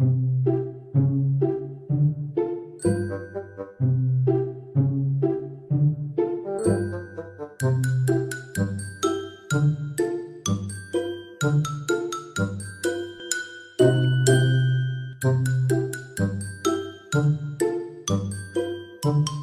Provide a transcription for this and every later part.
นี่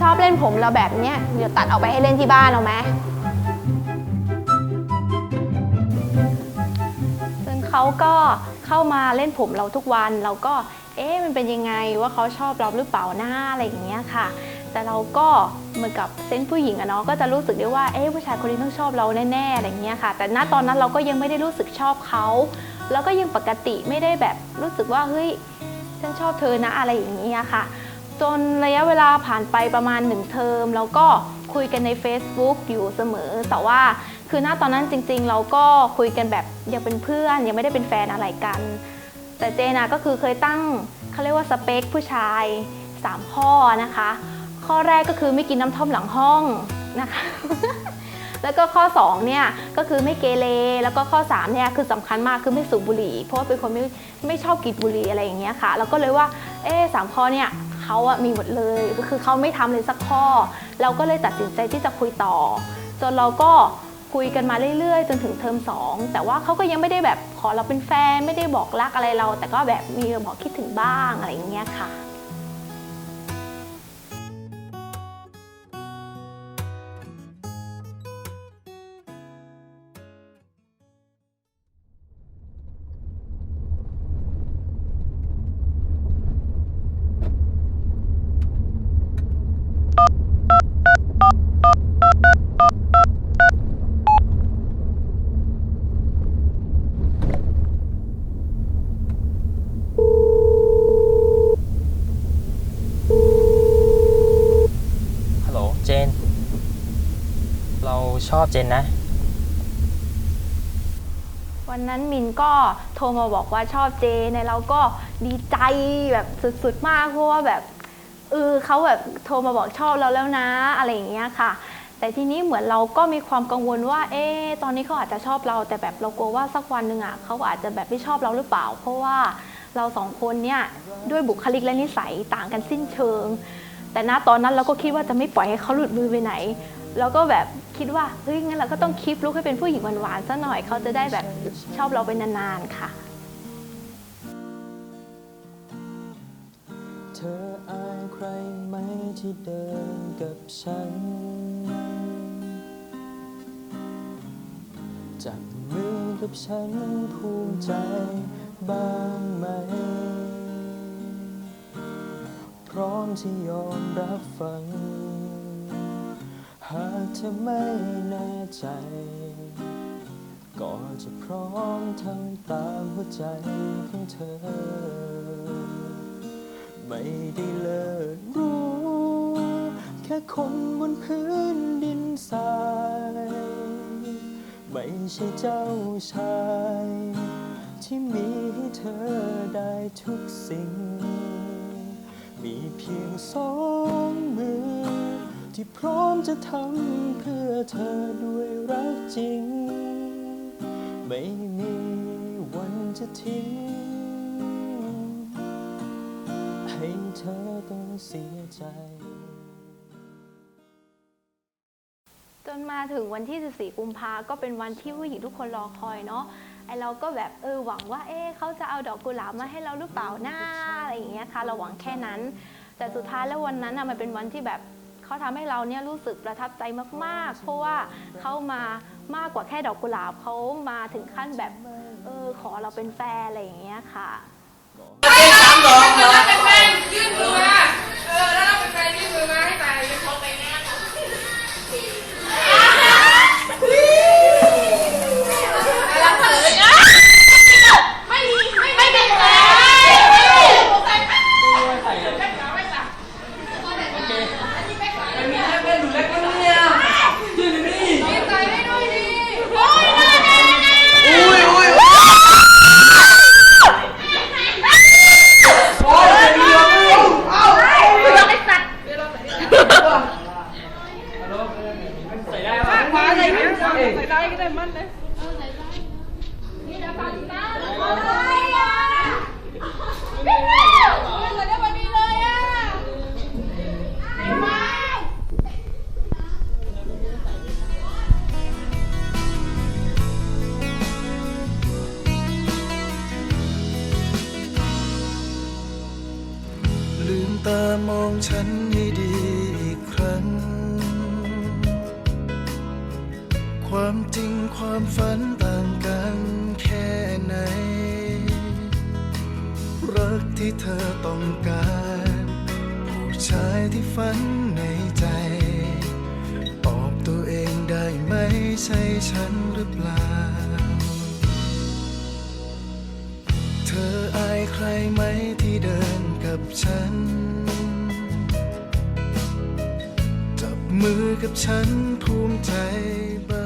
ชอบเล่นผมเราแบบเนี้ยเดี๋ยวตัดเอาไปให้เล่นที่บ้านเอาไหมซึ่งเขาก็เข้ามาเล่นผมเราทุกวันเราก็ เอ๊ะมันเป็นยังไงว่าเขาชอบเราหรือเปล่าหน้าอะไรอย่างเงี้ยค่ะ แต่เราก็เหมือนกับเซนผู้หญิงอะเนาะก็จะรู้สึกได้ว่าเอ๊ะผู้ชายคนนี้ต้องชอบเราแน่ๆอะไรอย่างเงี้ยค่ะ แต่ณตอนนั้นเราก็ยังไม่ได้รู้สึกชอบเขาแล้วก็ยังปกติไม่ได้แบบรู้สึกว่าเฮ้ยฉันชอบเธอนะอะไรอย่างเงี้ยค่ะ จนระยะเวลาผ่านไปประมาณหนึ่งเทอมเราก็คุยกันใน Facebook อยู่เสมอ แต่ว่าคือณตอนนั้นจริง ๆ เราก็คุยกันแบบยังเป็นเพื่อน ยังไม่ได้เป็นแฟนอะไรกัน แต่เจนะก็คือเคยตั้งเขาเรียกว่าสเปคผู้ชาย 3 ข้อนะคะ ข้อแรกก็คือไม่กินน้ำท่อมหลังห้องนะคะ แล้วก็ข้อ2เนี่ยก็คือไม่เกเรแล้วก็ข้อ3เนี่ยคือสำคัญมากคือไม่สูบบุหรี่ เพราะว่าเป็นคนไม่ไม่ชอบกินบุหรี่อะไรอย่างเงี้ยค่ะ แล้วก็เลยว่าเอ๊สามข้อเนี่ย เขาอะมีหมดเลยก็คือเขาไม่ทำเลยสักข้อ เราก็เลยตัดสินใจที่จะคุยต่อ จนเราก็คุยกันมาเรื่อยๆ จนถึงเทอม2 แต่ว่าเขาก็ยังไม่ได้แบบขอเราเป็นแฟน ไม่ได้บอกรักอะไรเรา แต่ก็แบบมีบอกคิดถึงบ้างอะไรอย่างเงี้ยค่ะ ชอบเจนนะ วันนั้นมินก็โทรมาบอกว่าชอบเจนเราก็ดีใจแบบสุดๆมากเพราะว่าแบบเออเขาแบบโทรมาบอกชอบเราแล้วนะ อะไรอย่างเงี้ยค่ะ แต่ทีนี้เหมือนเราก็มีความกังวลว่า เอ๊ะตอนนี้เขาอาจจะชอบเรา แต่แบบเรากลัวว่าสักวันหนึ่งอะเขาอาจจะแบบไม่ชอบเราหรือเปล่า เพราะว่าเราสองคนเนี่ยด้วยบุคลิกและนิสัยต่างกันสิ้นเชิง แต่ณตอนนั้นเราก็คิดว่าจะไม่ปล่อยให้เขาหลุดมือไปไหน แล้วก็แบบ คิดว่าเฮ้ยงั้นเราก็ต้องคีปลุกให้เป็นผู้หญิงหวานๆซะหน่อยเขาจะได้แบบชอบเราไปนานๆค่ะ เธออายใครไหมที่เดินกับฉัน จับมือกับฉันภูมิใจบ้างไหม พร้อมที่ยอมรับฟัง หากเธอไม่แน่ใจ ก็จะพร้อมทำตามหัวใจของเธอ ไม่ได้เลิศรู้ แค่คนบนพื้นดินทราย ไม่ใช่เจ้าชาย ที่มีให้เธอได้ทุกสิ่ง มีเพียงสองมือ ที่พร้อมจะทำเพื่อเธอด้วยรักจริง ไม่มีวันจะทิ้ง ให้เธอต้องเสียใจ จนมาถึงวันที่ 14 กุมภาก็เป็นวันที่ผู้หญิงทุกคนรอคอยเนาะไอเราก็แบบเออหวังว่า เอ๊เขาจะเอาดอกกุหลาบมาให้เราหรือเปล่าหน้าอะไรอย่างเงี้ยค่ะ เราหวังแค่นั้น แต่สุดท้ายแล้ววันนั้นน่ะมันเป็นวันที่แบบ เขาทำให้เราเนี่ยรู้สึกประทับใจมากๆ เพราะว่าเขามามากกว่าแค่ดอกกุหลาบเขามาถึงขั้นแบบเออขอเราเป็นแฟนอะไรอย่างเงี้ยค่ะเราเป็นแฟนยื่นมือมาเออแล้วเราเป็นแฟนยื่นมือมาให้ตายเป็นคนแต่งงาน มตามองฉันให้ดีอีกครั้ง ความจริงความฝันต่างกันแค่ไหน รักที่เธอต้องการ ผู้ชายที่ฝันในใจ ตอบตัวเองได้ไหมใช่ฉันหรือเปล่า เธออายใครไหมที่เดินกับฉัน มือกับฉันภูมิใจบ้าง